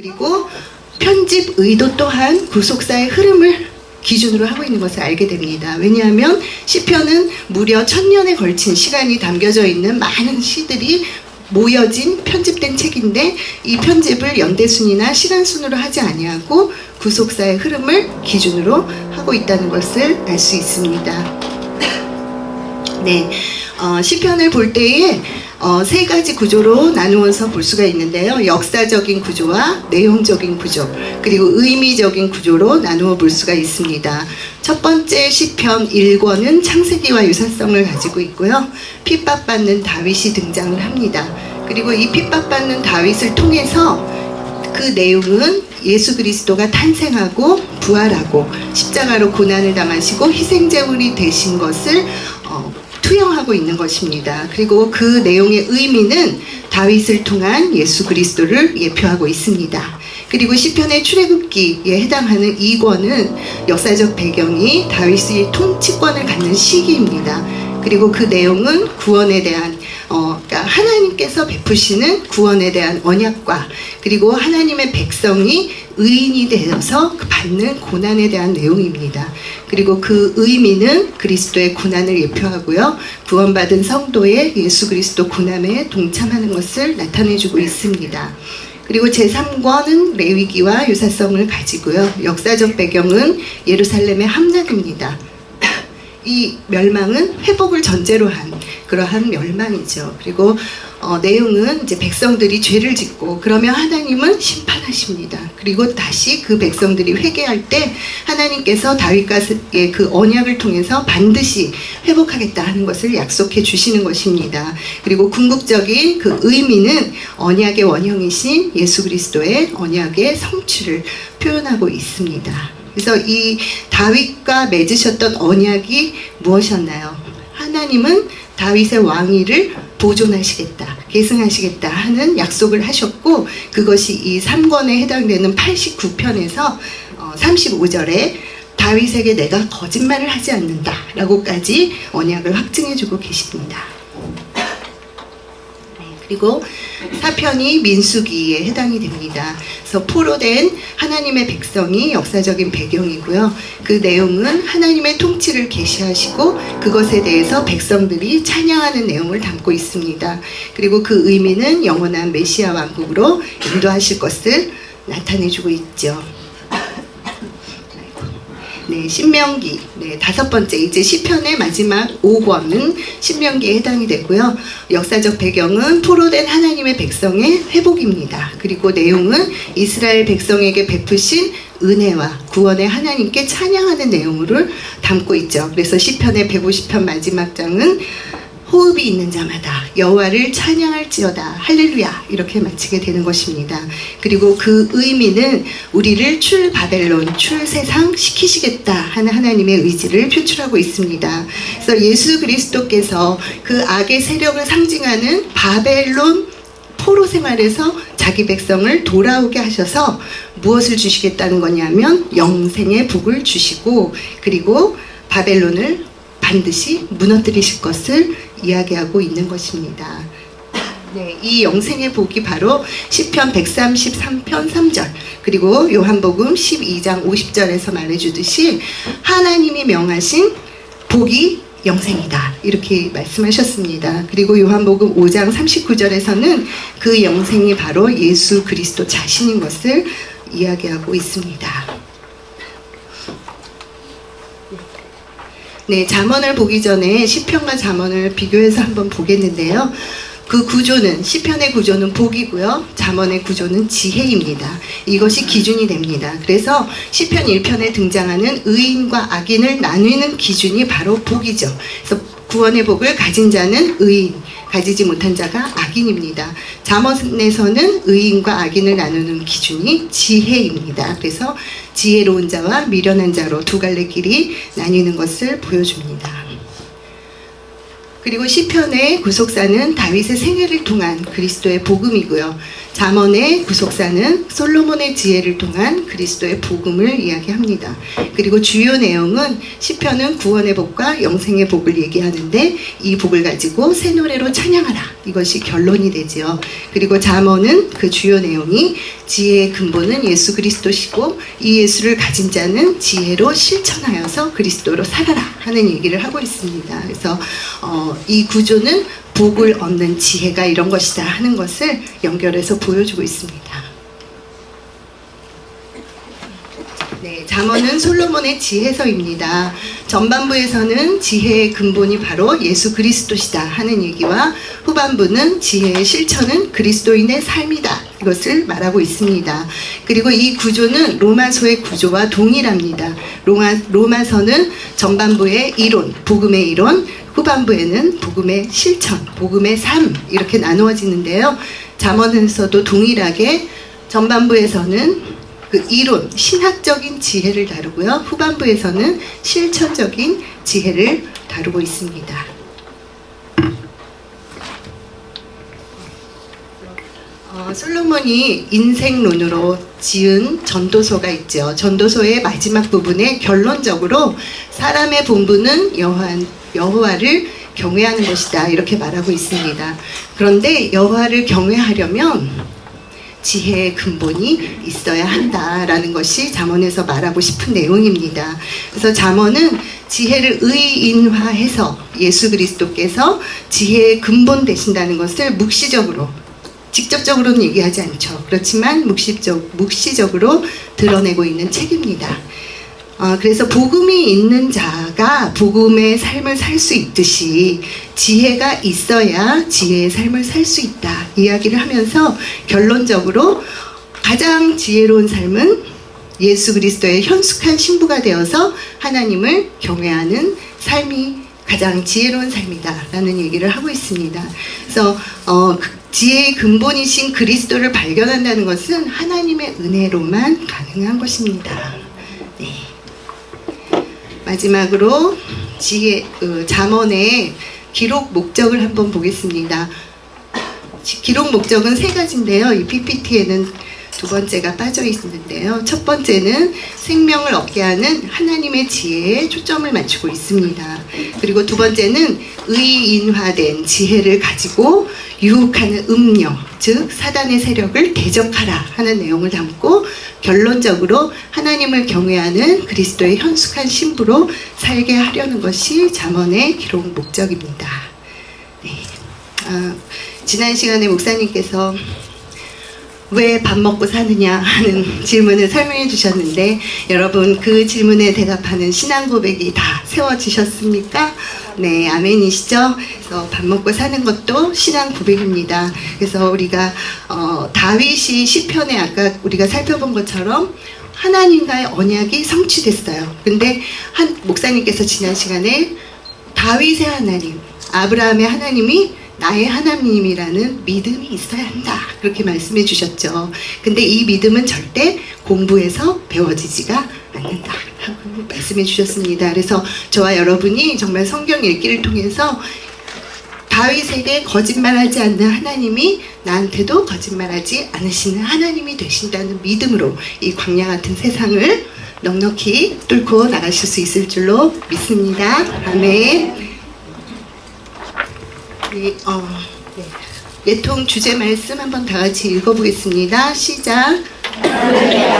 그리고 편집 의도 또한 구속사의 흐름을 기준으로 하고 있는 것을 알게 됩니다. 왜냐하면 시편은 무려 천년에 걸친 시간이 담겨져 있는 많은 시들이 모여진 편집된 책인데 이 편집을 연대순이나 시간순으로 하지 아니하고 구속사의 흐름을 기준으로 하고 있다는 것을 알 수 있습니다. 네, 어, 시편을 볼 때에 어, 세 가지 구조로 나누어서 볼 수가 있는데요. 역사적인 구조와 내용적인 구조, 그리고 의미적인 구조로 나누어 볼 수가 있습니다. 첫 번째 시편 1권은 창세기와 유사성을 가지고 있고요. 핍박받는 다윗이 등장을 합니다. 그리고 이 핍박받는 다윗을 통해서 그 내용은 예수 그리스도가 탄생하고 부활하고 십자가로 고난을 담으시고 희생제물이 되신 것을 어, 투영하고 있는 것입니다. 그리고 그 내용의 의미는 다윗을 통한 예수 그리스도를 예표하고 있습니다. 그리고 시편의 출애굽기에 해당하는 2권은 역사적 배경이 다윗이 통치권을 갖는 시기입니다. 그리고 그 내용은 구원에 대한 어, 그러니까 하나님께서 베푸시는 구원에 대한 언약과 그리고 하나님의 백성이 의인이 되어서 그 받는 고난에 대한 내용입니다. 그리고 그 의미는 그리스도의 고난을 예표하고요. 구원받은 성도의 예수 그리스도 고난에 동참하는 것을 나타내주고 있습니다. 그리고 제3권은 레위기와 유사성을 가지고요. 역사적 배경은 예루살렘의 함락입니다. 이 멸망은 회복을 전제로 한 그러한 멸망이죠. 그리고 어, 내용은 이제 백성들이 죄를 짓고 그러면 하나님은 심판하십니다. 그리고 다시 그 백성들이 회개할 때 하나님께서 다윗과의 그 언약을 통해서 반드시 회복하겠다 하는 것을 약속해 주시는 것입니다. 그리고 궁극적인 그 의미는 언약의 원형이신 예수 그리스도의 언약의 성취를 표현하고 있습니다. 그래서 이 다윗과 맺으셨던 언약이 무엇이었나요? 하나님은 다윗의 왕위를 보존하시겠다, 계승하시겠다 하는 약속을 하셨고 그것이 이 3권에 해당되는 89편에서 35절에 다윗에게 내가 거짓말을 하지 않는다 라고까지 언약을 확증해주고 계십니다. 네, 그리고 사편이 민수기에 해당이 됩니다. 그래서 포로 된 하나님의 백성이 역사적인 배경이고요. 그 내용은 하나님의 통치를 계시하시고 그것에 대해서 백성들이 찬양하는 내용을 담고 있습니다. 그리고 그 의미는 영원한 메시아 왕국으로 인도하실 것을 나타내주고 있죠. 네, 신명기. 네, 다섯 번째 이제 시편의 마지막 5권은 신명기에 해당이 되고요. 역사적 배경은 포로된 하나님의 백성의 회복입니다. 그리고 내용은 이스라엘 백성에게 베푸신 은혜와 구원의 하나님께 찬양하는 내용을 담고 있죠. 그래서 시편의 150편 마지막 장은 호흡이 있는 자마다 여호와를 찬양할지어다 할렐루야 이렇게 마치게 되는 것입니다. 그리고 그 의미는 우리를 출 바벨론 출 세상 시키시겠다 하는 하나님의 의지를 표출하고 있습니다. 그래서 예수 그리스도께서 그 악의 세력을 상징하는 바벨론 포로 생활에서 자기 백성을 돌아오게 하셔서 무엇을 주시겠다는 거냐면 영생의 복을 주시고 그리고 바벨론을 반드시 무너뜨리실 것을 이야기하고 있는 것입니다. 네, 이 영생의 복이 바로 시편 133편 3절 그리고 요한복음 12장 50절에서 말해주듯이 하나님이 명하신 복이 영생이다 이렇게 말씀하셨습니다. 그리고 요한복음 5장 39절에서는 그 영생이 바로 예수 그리스도 자신인 것을 이야기하고 있습니다. 네, 잠언을 보기 전에 시편과 잠언을 비교해서 한번 보겠는데요. 그 구조는 시편의 구조는 복이고요. 잠언의 구조는 지혜입니다. 이것이 기준이 됩니다. 그래서 시편 1편에 등장하는 의인과 악인을 나누는 기준이 바로 복이죠. 그래서 구원의 복을 가진 자는 의인, 가지지 못한 자가 악인입니다. 잠언에서는 의인과 악인을 나누는 기준이 지혜입니다. 그래서 지혜로운 자와 미련한 자로 두 갈래 길이 나뉘는 것을 보여줍니다. 그리고 시편의 구속사는 다윗의 생애를 통한 그리스도의 복음이고요. 잠언의 구속사는 솔로몬의 지혜를 통한 그리스도의 복음을 이야기합니다. 그리고 주요 내용은 시편은 구원의 복과 영생의 복을 얘기하는데 이 복을 가지고 새 노래로 찬양하라. 이것이 결론이 되지요. 그리고 잠언은 그 주요 내용이 지혜의 근본은 예수 그리스도시고 이 예수를 가진 자는 지혜로 실천하여서 그리스도로 살아라 하는 얘기를 하고 있습니다. 그래서 어, 이 구조는 복을 얻는 지혜가 이런 것이다 하는 것을 연결해서 보여주고 있습니다. 네, 잠언은 솔로몬의 지혜서입니다. 전반부에서는 지혜의 근본이 바로 예수 그리스도시다 하는 얘기와 후반부는 지혜의 실천은 그리스도인의 삶이다. 이것을 말하고 있습니다. 그리고 이 구조는 로마서의 구조와 동일합니다. 로마, 로마서는 전반부의 이론, 복음의 이론, 후반부에는 복음의 실천, 복음의 삶 이렇게 나누어지는데요. 잠언에서도 동일하게 전반부에서는 그 이론, 신학적인 지혜를 다루고요. 후반부에서는 실천적인 지혜를 다루고 있습니다. 어, 솔로몬이 인생론으로 지은 전도서가 있죠. 전도서의 마지막 부분에 결론적으로 사람의 본분은 여호와, 여호와를 경외하는 것이다 이렇게 말하고 있습니다. 그런데 여호와를 경외하려면 지혜의 근본이 있어야 한다라는 것이 잠언에서 말하고 싶은 내용입니다. 그래서 잠언은 지혜를 의인화해서 예수 그리스도께서 지혜의 근본 되신다는 것을 묵시적으로 직접적으로는 얘기하지 않죠. 그렇지만 묵시적, 묵시적으로 드러내고 있는 책입니다. 어, 그래서 복음이 있는 자가 복음의 삶을 살 수 있듯이 지혜가 있어야 지혜의 삶을 살 수 있다. 이야기를 하면서 결론적으로 가장 지혜로운 삶은 예수 그리스도의 현숙한 신부가 되어서 하나님을 경외하는 삶이 가장 지혜로운 삶이다라는 얘기를 하고 있습니다. 그래서 어, 지혜의 근본이신 그리스도를 발견한다는 것은 하나님의 은혜로만 가능한 것입니다. 네. 마지막으로 지혜 어, 잠언의 기록 목적을 한번 보겠습니다. 기록 목적은 세 가지인데요. 이 PPT에는 두 번째가 빠져 있는데요. 첫 번째는 생명을 얻게 하는 하나님의 지혜에 초점을 맞추고 있습니다. 그리고 두 번째는 의인화된 지혜를 가지고 유혹하는 음녀, 즉 사단의 세력을 대적하라 하는 내용을 담고 결론적으로 하나님을 경외하는 그리스도의 현숙한 신부로 살게 하려는 것이 잠언의 기록 목적입니다. 네. 아, 지난 시간에 목사님께서 왜 밥 먹고 사느냐 하는 질문을 설명해 주셨는데 여러분 그 질문에 대답하는 신앙 고백이 다 세워지셨습니까? 네, 아멘이시죠? 그래서 밥 먹고 사는 것도 신앙 고백입니다. 그래서 우리가 어, 다윗이 시편에 아까 우리가 살펴본 것처럼 하나님과의 언약이 성취됐어요. 근데 한 목사님께서 지난 시간에 다윗의 하나님, 아브라함의 하나님이 나의 하나님이라는 믿음이 있어야 한다. 그렇게 말씀해 주셨죠. 근데 이 믿음은 절대 공부해서 배워지지가 않는다. 말씀해 주셨습니다. 그래서 저와 여러분이 정말 성경 읽기를 통해서 다윗에게 거짓말하지 않는 하나님이 나한테도 거짓말하지 않으시는 하나님이 되신다는 믿음으로 이 광야 같은 세상을 넉넉히 뚫고 나가실 수 있을 줄로 믿습니다. 아멘. 네, 어, 네. 예통 주제 말씀 한번 다 같이 읽어보겠습니다. 시작. 네,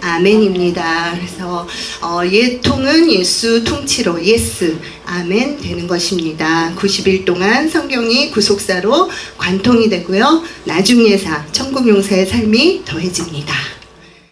아멘입니다. 어, 예통은 예수 통치로 예스 아멘 되는 것입니다. 90일 동안 성경이 구속사로 관통이 되고요. 나중 예사 천국 용사의 삶이 더해집니다.